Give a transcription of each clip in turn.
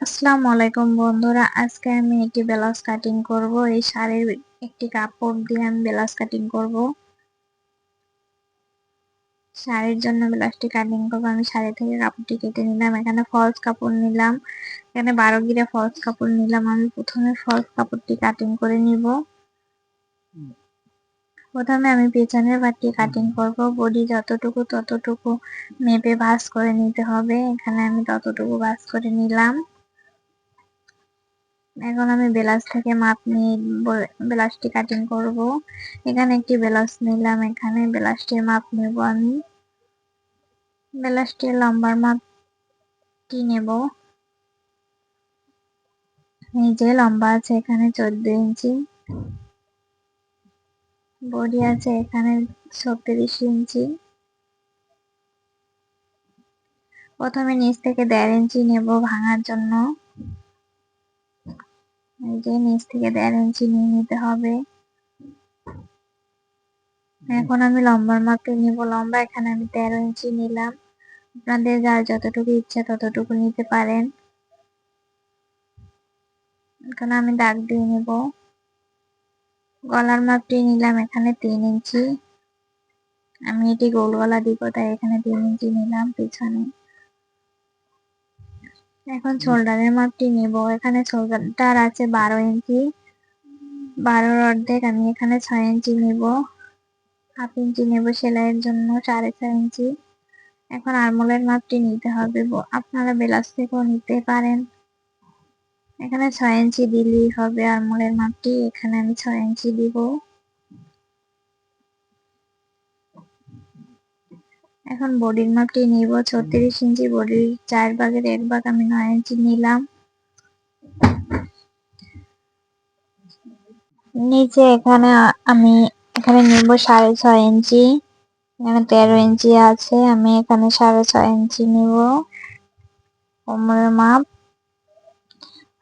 আসসালামু আলাইকুম বন্ধুরা, আজকে আমি একটি ব্লাউজ কাটিং করব। এই শাড়ির একটি কাপড় দিয়ে আমি ব্লাউজ কাটিং করব। শাড়ির জন্য ব্লাউজটি কাটিং করব। আমি শাড়ি থেকে কাপড়টি কেটে নিলাম। এখানে ফলস কাপড় নিলাম। এখানে বারো গিরে ফলস কাপড় নিলাম। আমি প্রথমে ফলস কাপড়টি কাটিং করে নিব। প্রথমে আমি পেছনের পাটটি কাটিং করব। বডি যতটুকু ততটুকু মেপে ভাঁজ করে নিতে হবে। এখানে আমি ততটুকু ভাঁজ করে নিলাম। এখন আমি ব্লাউজ থেকে মাপ নিয়ে ব্লাউজটি কাটিং করব। এখানে একটি ব্লাউজ নিলাম, এখানে ব্লাউজটির মাপ নেব আমি। ব্লাউজটির লম্বার মাপটি নেব। এই যে লম্বা আছে এখানে চোদ্দ ইঞ্চি। বডি আছে এখানে ছত্রিশ ইঞ্চি। প্রথমে নিচ থেকে দেড় ইঞ্চি নেব ভাঙার জন্য। যে নিচ থেকে দেড় ইঞ্চি নিয়ে নিতে হবে। এখন আমি লম্বার মাপে নিব। লম্বা এখানে আমি তেরো ইঞ্চি নিলাম। আপনাদের যার যতটুকু ইচ্ছা ততটুকু নিতে পারেন। এখন আমি দাগ দিয়ে নেব। গলার মাপটি নিলাম এখানে তিন ইঞ্চি। আমি এটি গোল গলা দিব, তাই এখানে তিন ইঞ্চি নিলাম পিছনে। এখন শোল্ডারের মাপটি নেব। এখানে শোল্ডার আছে বারো ইঞ্চি। বারোর অর্ধেক আমি এখানে ছয় ইঞ্চি নেব। হাফ ইঞ্চি নেব সেলাইয়ের জন্য সাড়ে ছয় ইঞ্চি। এখন আরমোলের মাপটি নিতে হবে। আপনারা বেলাস থেকেও নিতে পারেন। এখানে ছয় ইঞ্চি দিলেই হবে আরমোলের মাপটি। এখানে আমি ছয় ইঞ্চি দিব। এখন বডির মাপটি নিব। ছত্রিশ ইঞ্চি বডির চার ভাগের এক ভাগ আমি নয় ইঞ্চি নিলাম। নিচে এখানে আমি এখানে নিব সাড়ে ছয় ইঞ্চি। এখানে তেরো ইঞ্চি আছে, আমি এখানে সাড়ে ছয় ইঞ্চি নিব। কোমরের মাপ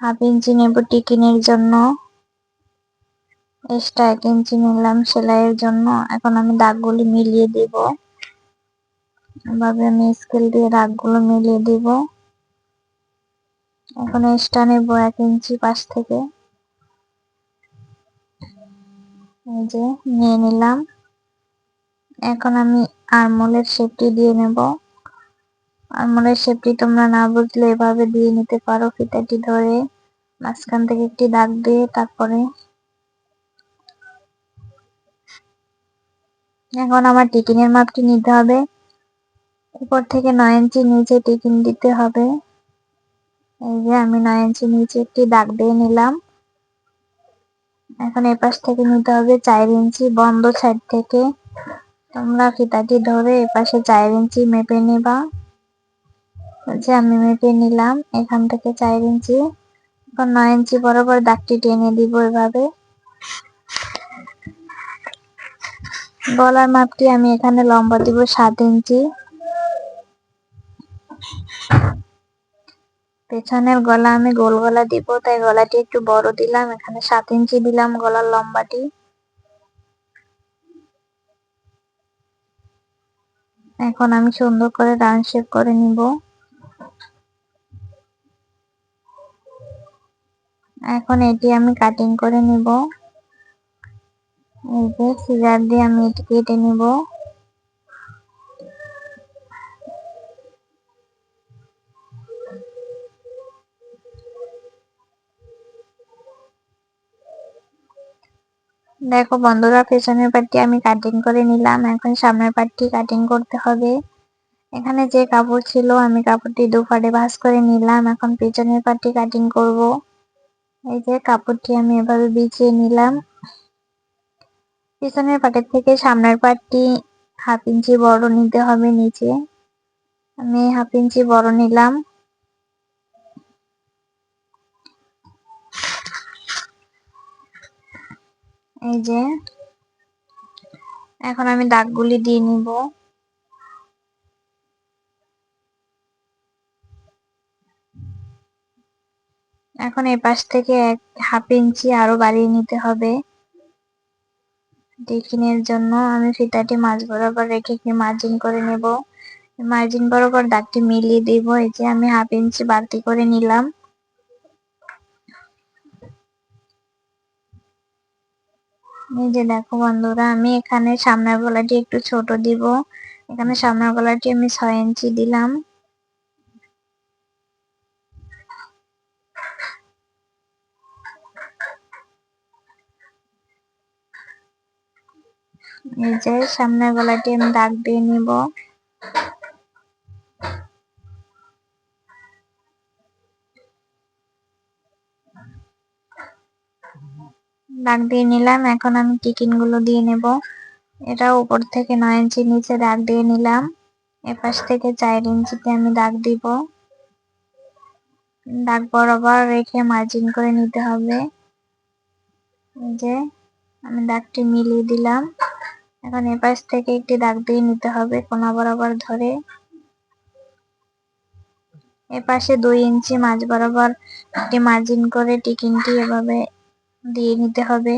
হাফ ইঞ্চি নেব টিকিনের জন্য। এক্সট্রা এক ইঞ্চি নিলাম সেলাইয়ের জন্য। এখন আমি দাগগুলি মিলিয়ে দিব। এভাবে আমি স্কেল দিয়ে দাগগুলো মিলিয়ে দিব। এখন এক্সট্রা নেব এক ইঞ্চি পাশ থেকে। এই যে, নিয়ে নিলাম। এখন আমি আরমোলের শেপটি দিয়ে নেব। আরমোলের শেপটি তোমরা না বুঝলে এভাবে দিয়ে নিতে পারো ফিতাটি ধরে। মাঝখান থেকে একটি দাগ দিয়ে তারপরে এখন আমার টিকিনের মাপটি নিতে হবে। উপর থেকে নয় ইঞ্চি নিচে টিকিন দিতে হবে। এই যে আমি নয় ইঞ্চি নিচে একটি দাগ দিয়ে নিলাম। এখন এপাশ থেকে নিতে হবে চার ইঞ্চি বন্ধ সাইড থেকে। তোমরা ফিতাটি ধরে এপাশে চার ইঞ্চি মেপে নেবা। যে আমি মেপে নিলাম এখান থেকে চার ইঞ্চি। এখন নয় ইঞ্চি বরাবর দাগটি টেনে দিব এভাবে। গলার মাপটি আমি এখানে লম্বা দিব সাত ইঞ্চি। পেছনের গলা আমি গোল গলা দিব, তাই গলাটি একটু বড় দিলাম, এখানে সাত ইঞ্চি দিলাম গলার লম্বাটি। এখন আমি সুন্দর করে রাউন্ড শেপ করে নিব। এখন এটি আমি কাটিং করে নিব। এই যে সিজার দিয়ে আমি এটি কেটে নিব। দেখো বন্ধুরা, পেছনের পাটটি আমি কাটিং করে নিলাম। এখন সামনের পাটটি কাটিং করতে হবে। এখানে যে কাপড় ছিল, আমি কাপড়টি দুপাটে ভাঁজ করে নিলাম। এখন পেছনের পাটটি কাটিং করব। এই যে কাপড়টি আমি এভাবে বিছিয়ে নিলাম। পিছনের পাটের থেকে সামনের পাটটি হাফ ইঞ্চি বড় নিতে হবে নিচে। আমি হাফ ইঞ্চি বড় নিলাম। এই যে, এখন আমি দাগগুলি দিয়ে নিব। এখন এই পাশ থেকে এক হাফ ইঞ্চি আরও বাড়িয়ে নিতে হবে। টিফিনের জন্য আমি ফিতাটি মাছ বরাবর রেখে মার্জিন করে নেব। মার্জিন বরাবর দাগটি মিলিয়ে দিব। এই যে আমি হাফ ইঞ্চি বাড়তি করে নিলাম। এই যে দেখো বন্ধুরা, আমি এখানে সামনের গলাটি একটু ছোট দিব। এখানে সামনের গলাটি আমি ছয় ইঞ্চি দিলাম। এই যে সামনের গলাটি আমি দাগ দিয়ে নিব। দাগ দিয়ে নিলাম, এখন আমি টিকিনগুলো দিয়ে নেব। এটা উপর থেকে নয় ইঞ্চি, নিচে দাগ দিয়ে নিলাম। এপাশ থেকে চার ইঞ্চিতে আমি দাগ দিব। দাগ বরাবর রেখে মার্জিন করে নিতে হবে। যে, আমি দাগটি মিলিয়ে দিলাম। এখন এপাশ থেকে একটি দাগ দিয়ে নিতে হবে কোনা বরাবর ধরে। এপাশে দুই ইঞ্চি মাঝ বরাবর একটি মার্জিন করে টিকিনটি এভাবে দিয়ে নিতে হবে।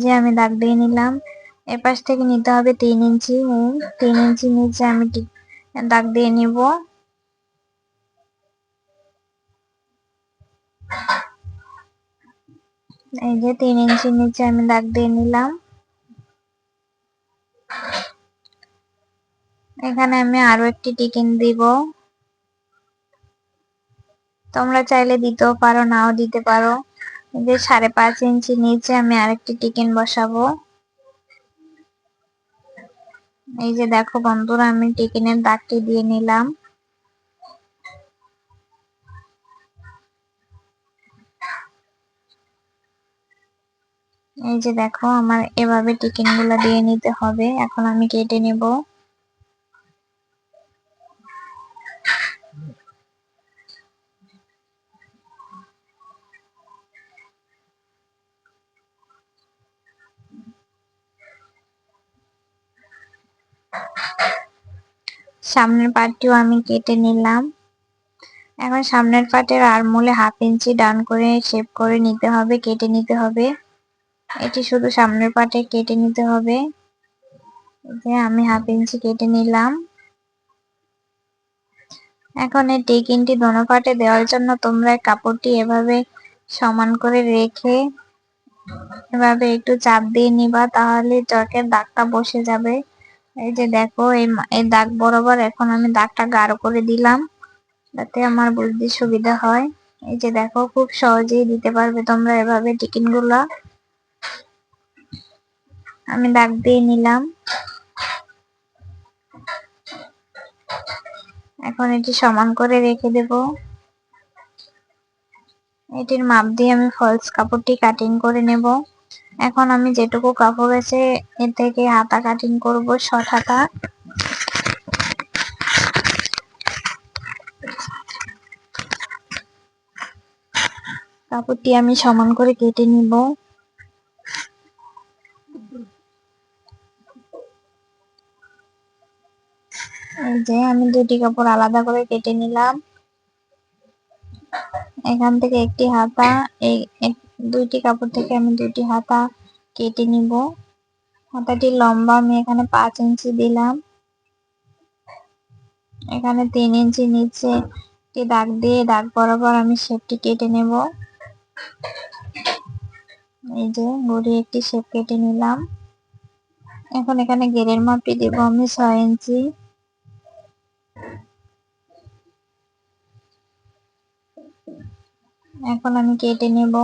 যে আমি দাগ দিয়ে নিলাম। এপাশ থেকে নিতে হবে তিন ইঞ্চি তিন ইঞ্চি নিচে আমি দাগ দিয়ে নিব? এই যে তিন ইঞ্চি নিচে আমি দাগ দিয়ে নিলাম। এখানে আমি আরও একটি টিকিন দিব। তোমরা চাইলে দিতেও পারো, নাও দিতে পারো। যে সাড়ে পাঁচ ইঞ্চি নিচে আমি আরেকটি টিকিন বসাবো। এই যে দেখো বন্ধুরা, আমি টিকিনের দাগটি দিয়ে নিলাম। এই যে দেখো, আমার এভাবে টিকিনগুলো দিয়ে নিতে হবে। এখন আমি কেটে নেব। সামনের পাটটিও আমি কেটে নিলাম। এখন সামনের পাটের আরমোলে হাফ ইঞ্চি ডান করে শেপ করে নিতে হবে, কেটে নিতে হবে। এটি শুধু সামনের পাটে কেটে নিতে হবে। আমি হাফ ইঞ্চি কেটে নিলাম। এখন এই টেকিনটি দোনো পাটে দেওয়ার জন্য তোমরা কাপড়টি এভাবে সমান করে রেখে এভাবে একটু চাপ দিয়ে নিবা, তাহলে চকের দাগটা বসে যাবে। এই যে দেখো, এই এই দাগ বরাবর এখন আমি দাগটা গাঢ় করে দিলাম, যাতে আমার বুঝতে সুবিধা হয়। এই যে দেখো, খুব সহজেই দিতে পারবে তোমরা এভাবে টিকিনগুলা আমি দাগ দিয়ে নিলাম। এখন এটি সমান করে রেখে দেব। এটির মাপ দিয়ে আমি ফলস কাপড়টি কাটিং করে নেব। এখন আমি যেটুকু কাপড় আছে এর থেকে হাতা কাটিং করব শর্ট হাতা। কাপড়টি আমি সমান করে কেটে নিব। এই যে আমি দুটি কাপড় আলাদা করে কেটে নিলাম। এখান থেকে একটি হাতা, এই দুইটি কাপড় থেকে আমি দুটি হাতা কেটে নিব। হাতাটি লম্বা, আমি এখানে পাঁচ ইঞ্চি দিলাম। এখানে তিন ইঞ্চি নিচে একটি দাগ দিয়ে, দাগ বরাবর আমি শেপটি কেটে নেব। এই যে গড়ি একটি শেপ কেটে নিলাম। এখন এখানে গেরের মাপটি দেব আমি ছয় ইঞ্চি। এখন আমি কেটে নেব।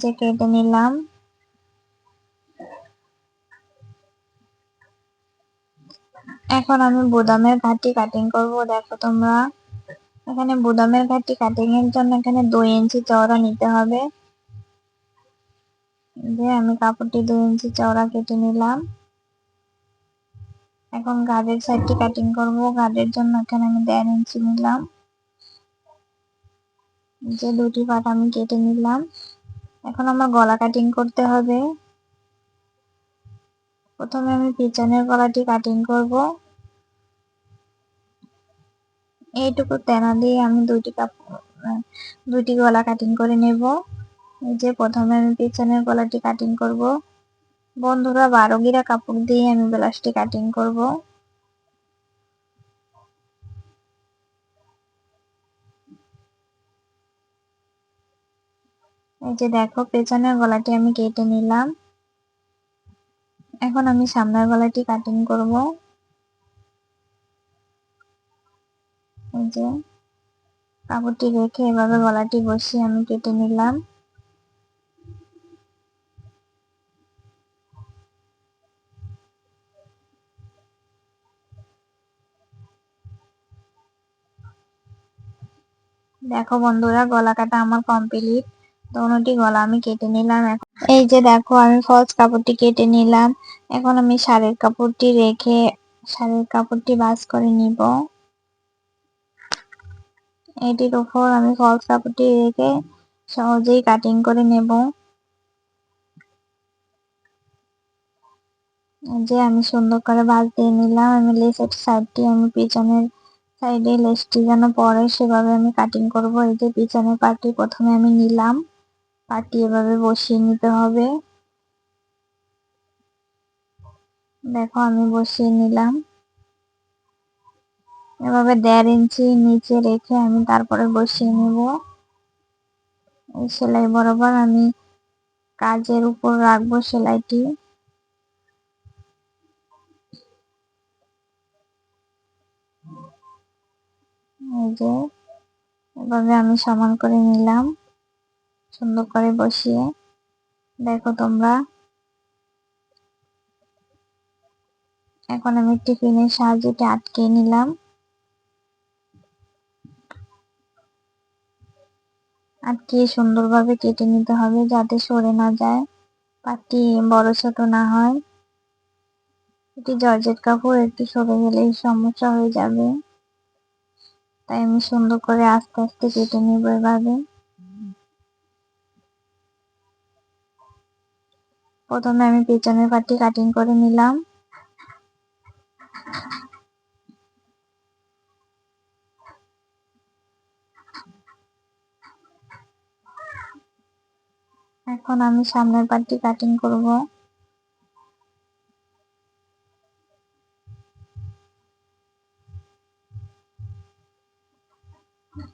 যে কেটে নিলাম। এখন আমি বোদামের ঘাটি কাটিং করব। দেখো তোমরা, এখানে বোদামের ঘাটি কাটিং এর জন্য এখানে দুই ইঞ্চি চওড়া নিতে হবে। যে আমি কাপড়টি দুই ইঞ্চি চওড়া কেটে নিলাম। এখন গাড়ের সাইডটি কাটিং করব। গাড়ের জন্য এখানে আমি দেড় ইঞ্চি নিলাম। যে দুটি পাট আমি কেটে নিলাম। এখন আমার গলা কাটিং করতে হবে। প্রথমে আমি পিছনের গলাটি কাটিং করব। এইটুকু তেনা দিয়ে আমি দুইটি কাপড় দুইটি গলা কাটিং করে নেব। এই যে প্রথমে আমি পিছনের গলাটি কাটিং করব। বন্ধুরা বারো গিরা কাপড় দিয়ে আমি ব্লাউজটি কাটিং করব। এই যে দেখো, পেছনের গলাটি আমি কেটে নিলাম। এখন আমি সামনের গলাটি কাটিং করব। এই যে কাপড়টি রেখে এভাবে গলাটি বসিয়ে আমি কেটে নিলাম। দেখো বন্ধুরা, গলা কাটা আমার কমপ্লিট দোনোটি গলা আমি কেটে নিলাম এই যে দেখো, আমি ফলস কাপড়টি কেটে নিলাম। এখন আমি শাড়ির কাপড়টি রেখে শাড়ির কাপড়টি বাস করে নিব। এটির উপর আমি ফলস কাপড়টি রেখে সহজেই কাটিং করে নেব। যে আমি সুন্দর করে বাস দিয়ে নিলাম। আমি লেসের সাইডটি আমি পিছনের সাইডে লেসটি যেন পরে সেভাবে আমি কাটিং করব। এই যে পিছনের পার্টি প্রথমে আমি নিলাম। পার্টি এভাবে বসিয়ে নিতে হবে। দেখো, আমি বসিয়ে নিলাম। এভাবে দেড় ইঞ্চি নিচে রেখে আমি তারপরে বসিয়ে নেব। এই সেলাই বরাবর আমি কাজের উপর রাখব সেলাইটি। এই যে, এভাবে আমি সমান করে নিলাম। সুন্দর করে বসিয়ে দেখো তোমরা। এখন আমি টিফিনের সাহায্যে আটকে নিলাম। আটকিয়ে সুন্দরভাবে কেটে নিতে হবে যাতে সরে না যায়, পাটি বড় ছোট না হয়। এটি জর্জেট কাপড়, একটু সরে গেলেই সমস্যা হয়ে যাবে। তাই আমি সুন্দর করে আস্তে আস্তে কেটে নিব এভাবে। প্রথমে আমি পেছনের পাটি কাটিং করে নিলাম। এখন আমি সামনের পার্টটি কাটিং করব।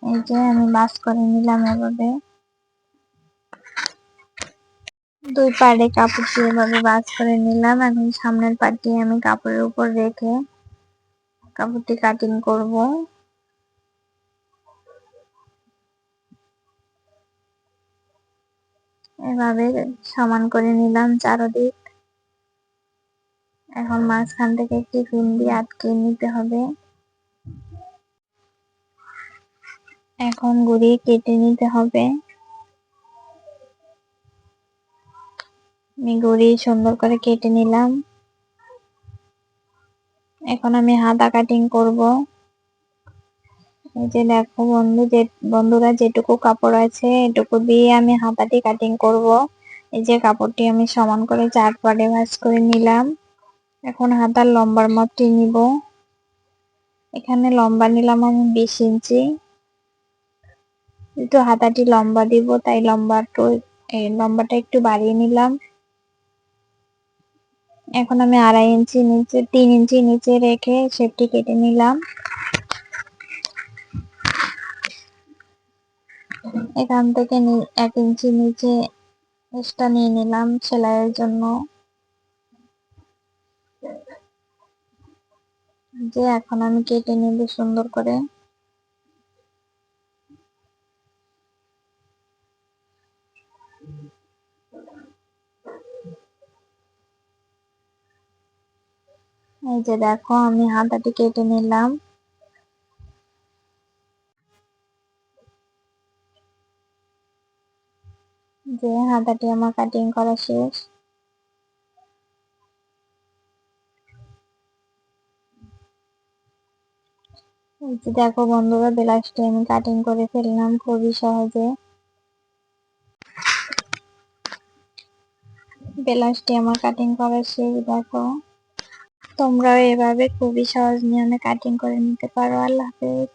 এই যে আমি বাস করে নিলাম এভাবে। দুই পাড়ে কাপড় দিয়ে এভাবে বাস করে নিলাম। এখন সামনের পার্টটি আমি কাপড়ের উপর রেখে কাপড়টি কাটিং করব। এভাবে সমান করে নিলাম চারদিক। এখন মাঝখান থেকে একটি পিন দিয়ে আটকে নিতে হবে। এখন গুড়ি কেটে নিতে হবে। আমি গুড়ি সুন্দর করে কেটে নিলাম। এখন আমি হাতা কাটিং করব। এই যে দেখো বন্ধু, যে বন্ধুরা যেটুকু কাপড় আছে এটুকু দিয়ে আমি হাতাটি কাটিং করব। এই যে কাপড়টি আমি সমান করে চার পাটে ভাঁজ করে নিলাম। এখন হাতার লম্বার মাপটি নিব। এখানে লম্বা নিলাম আমি বিশ ইঞ্চি। একটু হাতাটি লম্বা দিব, তাই লম্বাটা লম্বাটা একটু বাড়িয়ে নিলাম। এখন আমি আড়াই ইঞ্চি নিচে, তিন ইঞ্চি নিচে রেখে শেপটি কেটে নিলাম। এখান থেকে এক ইঞ্চি নিচে এক্সট্রা নিয়ে নিলাম সেলাইয়ের জন্য। যে এখন আমি কেটে নেব সুন্দর করে। এই যে দেখো, আমি হাতাটি কেটে নিলাম। যে হাতাটি আমার কাটিং করা শেষ। দেখো বন্ধুরা ব্লাউজটি আমি কাটিং করে ফেললাম, খুবই সহজে। ব্লাউজটি আমার কাটিং করা শেষ, দেখো। তোমরাও এভাবে খুবই সহজ নিয়মে কাটিং করে নিতে পারো। আল্লাহ হাফেজ।